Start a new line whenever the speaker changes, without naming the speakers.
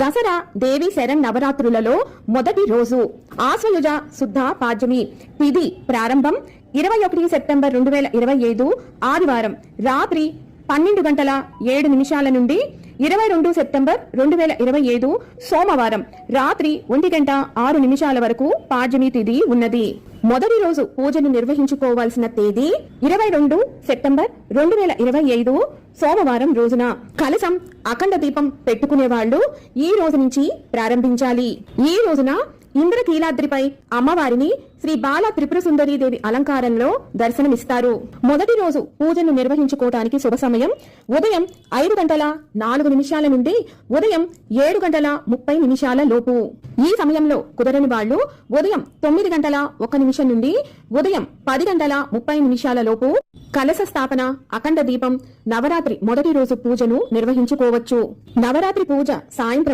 దసరా దేవి శరణ్ నవరాత్రులలో మొదటి రోజు. ఆశ్వయుజ శుద్ధ పాడ్యమి. తిది ప్రారంభం ఇరవై ఒకటి సెప్టెంబర్ రెండు వేల ఇరవై ఐదు ఆదివారం. రాత్రి పన్నెండు గంటల ఏడు నిమిషాల నుండి ఇరవై రెండు సెప్టెంబర్ రెండు వేల ఇరవై ఐదు సోమవారం రాత్రి ఒంటి గంట ఆరు నిమిషాల వరకు పాడ్యమి తిథి ఉన్నది. మొదటి రోజు పూజను నిర్వహించుకోవాల్సిన తేదీ ఇరవై రెండు సెప్టెంబర్ రెండు వేల ఇరవై ఐదు సోమవారం రోజున. కలశం అఖండ దీపం పెట్టుకునే వాళ్ళు ఈ రోజు నుంచి ప్రారంభించాలి. ఈ రోజున ఇంద్రకీలాద్రిపై అమ్మవారిని శ్రీ బాల త్రిపుర దేవి అలంకారంలో దర్శనమిస్తారు. మొదటి రోజు పూజను నిర్వహించుకోవటానికి శుభ సమయం. ఉదయం ఐదు గంటల నాలుగు నిమిషాల నుండి ఉదయం ఏడు గంటల ముప్పై నిమిషాల లోపు. ఈ సమయంలో కుదరని వాళ్ళు ఉదయం తొమ్మిది గంటల ఒక నిమిషం నుండి ఉదయం పది గంటల ముప్పై నిమిషాల లోపు కలశ స్థాపన అఖండ దీపం నవరాత్రి మొదటి రోజు పూజను నిర్వహించుకోవచ్చు. నవరాత్రి పూజ సాయంత్రం